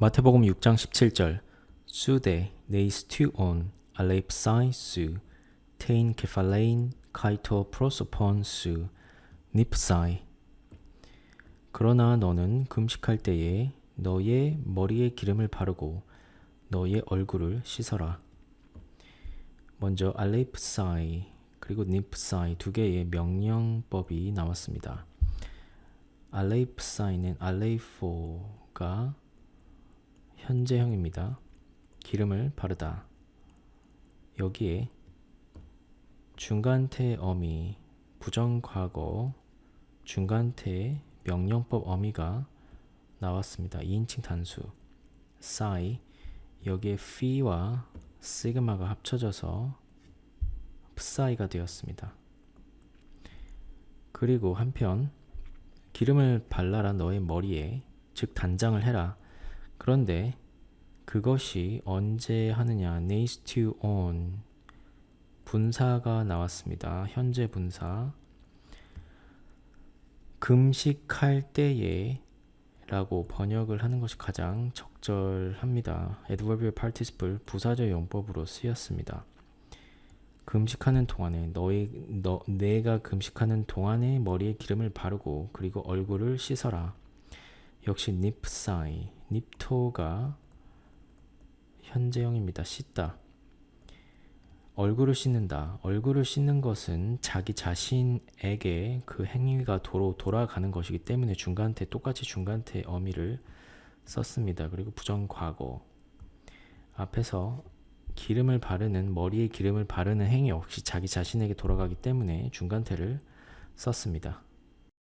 마태복음 6장 17절 수데 네이스튜온 알레프사이 수 테인 케팔레인 카이토 프로소폰 수 닙사이 그러나 너는 금식할 때에 너의 머리에 기름을 바르고 너의 얼굴을 씻어라. 먼저 알레프사이 그리고 닙사이 두 개의 명령법이 나왔습니다. 알레프사이는 알레이포가 현재형입니다. 기름을 바르다. 여기에 중간태 어미, 부정과거, 중간태 명령법 어미가 나왔습니다. 2인칭 단수. 사이 여기에 피와 시그마가 합쳐져서 프사이가 되었습니다. 그리고 한편 기름을 발라라 너의 머리에 즉 단장을 해라. 그런데 그것이 언제 하느냐 네이스튜 온 분사가 나왔습니다. 현재 분사 금식할 때에 라고 번역을 하는 것이 가장 적절합니다. adverbial participle 부사절 용법으로 쓰였습니다. 금식하는 동안에 너의 너 내가 금식하는 동안에 머리에 기름을 바르고 그리고 얼굴을 씻어라. 역시 닙사이 닙토가 현재형입니다. 씻다. 얼굴을 씻는다. 얼굴을 씻는 것은 자기 자신에게 그 행위가 도로 돌아가는 것이기 때문에 중간태 똑같이 중간태 어미를 썼습니다. 그리고 부정 과거 앞에서 기름을 바르는 머리에 기름을 바르는 행위 역시 자기 자신에게 돌아가기 때문에 중간태를 썼습니다.